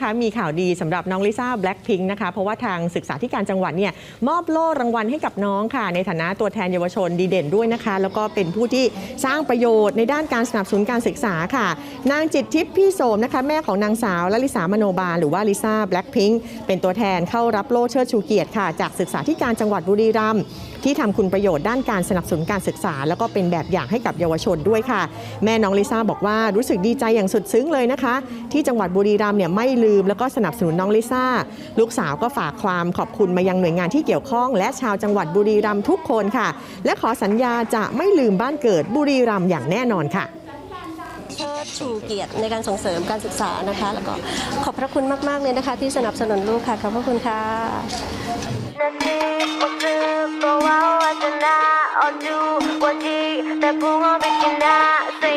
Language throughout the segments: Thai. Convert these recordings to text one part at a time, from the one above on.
นะคะ มีข่าวดีสำหรับน้องลิซ่าแบล็ k พิงค์นะคะ เพราะว่าทางศึกษาธิการจังหวัดเนี่ยมอบโล่รางวัลให้กับน้องค่ะ ในฐานะตัวแทนเยาวชนดีเด่นด้วยนะคะ แล้วก็เป็นผู้ที่สร้างประโยชน์ในด้านการสนับสนุนการศึกษาค่ะ นางจิตทิพย์พี่โสมนะคะ แม่ของนางสาวลลิสามโนบาลหรือว่าลิซ่าแบล็ k พิงค์เป็นตัวแทนเข้ารับโล่เชิดชูเกียรติค่ะ จากศึกษาธิการจังหวัดบุรีรัมย์ที่ทำคุณประโยชน์ด้านการสนับสนุนการศึกษา แล้วก็เป็นแบบอย่างให้กับเยาวชนด้วยค่ะ แม่น้องลิซ่าบอกว่ารู้สึกดีใจอย่างสุดซึ้งเลยนะคะ ที่จังหวัดบุรีรัมย์เนี่ยไม่ลืืม แล้วก็สนับสนุนน้องลิซ่า ลูกสาวก็ฝากความขอบคุณมายังหน่วยงานที่เกี่ยวข้อง และชาวจังหวัดบุรีรัมย์ทุกคนค่ะ และขอสัญญาจะไม่ลืมบ้านเกิดบุรีรัมย์อย่างแน่นอนค่ะเชิดชูเกียรติในการส่งเสริมการศึกษานะคะ แล้วก็ขอบพระคุณมาก ๆ เลยนะคะ ที่สนับสนุนลูกค่ะ ขอบพระคุณค่ะว่าจะนาอดูว่าดีแต่พูดว่าเป็นชนะ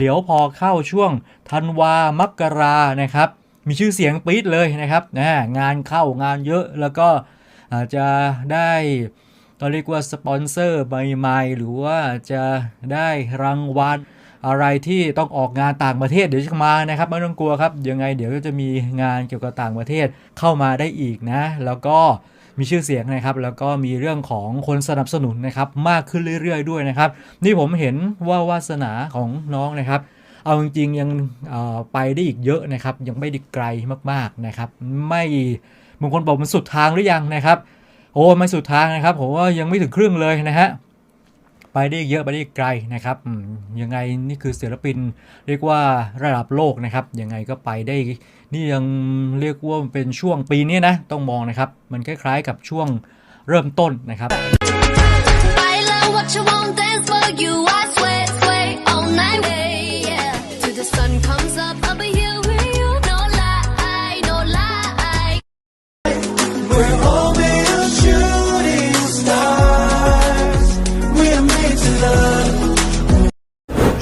เดี๋ยวพอเข้าช่วงธันวามกรานะครับ มีชื่อเสียงปี๊ดเลยนะครับนะงานเข้างานเยอะแล้วก็อาจจะได้ตอนเรียกว่าสปอนเซอร์ใหม่ๆหรือว่าจะได้รางวัลอะไรที่ต้องออกงานต่างประเทศเดี๋ยวจะมานะครับไม่ต้องกลัวครับยังไงเดี๋ยวก็จะมีงานเกี่ยวกับต่างประเทศเข้ามาได้อีกนะ แล้วก็ มีชื่อเสียงนะครับ แล้วก็มีเรื่องของคนสนับสนุนนะครับมากขึ้นเรื่อยๆ ด้วยนะครับ นี่ผมเห็นว่าวาสนาของน้องนะครับ เอาจริงๆยังไปได้อีกเยอะนะครับ ยังไม่ได้ไกลมากๆนะครับ ไม่บางคนบอกมันสุดทางหรือยังนะครับ โอ้ไม่สุดทางนะครับผมว่ายังไม่ถึงครึ่งเลยนะฮะ ไปได้เยอะไปได้ไกลนะครับยังไงนี่คือศิลปินเรียกว่าระดับโลกนะครับยังไงก็ไปได้นี่ยังเรียกว่าเป็นช่วงปีนี้นะต้องมองนะครับมันคล้ายๆกับช่วงเริ่มต้นนะครับ I love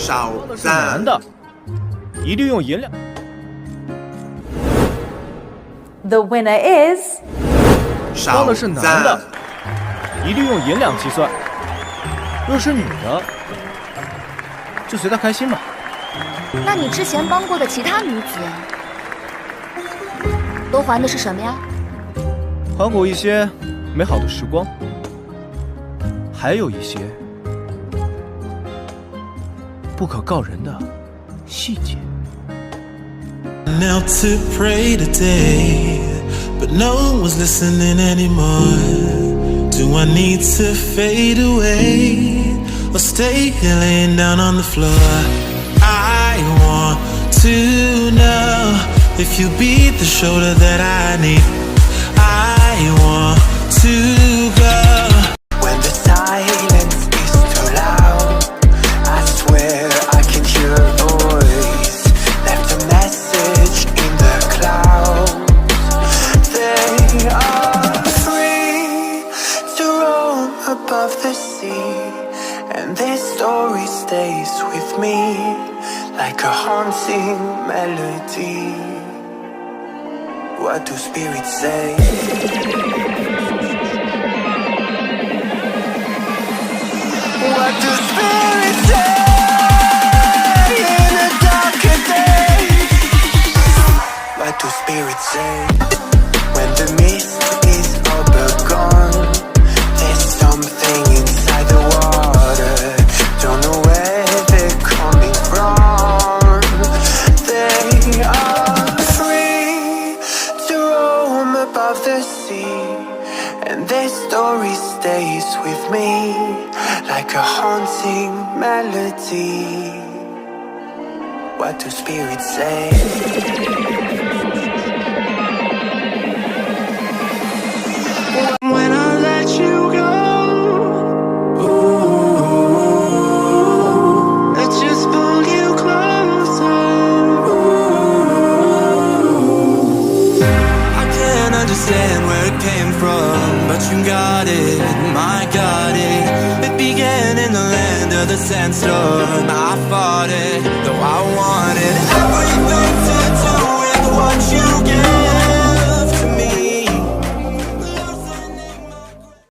少是男的，一律用银两。The winner is. 少的是男的，一律用银两计算。若是女的，就随她开心吧。那你之前帮过的其他女子，都还的是什么呀？还我一些美好的时光，还有一些不可告人的细节。 Now to pray today, but no one's listening anymore. Do I need to fade away or stay here laying down on the floor? I want to know if you be the shoulder that I need. I want to Sea, and this story stays with me like a haunting melody. What do spirits say? What do spirits the sea, and this story stays with me like a haunting melody. What do spirits say? When I let you go, ooh, I just pull you closer. Ooh understand where it came from, but you got it, my got it. It began in the land of the sandstorm. I fought it,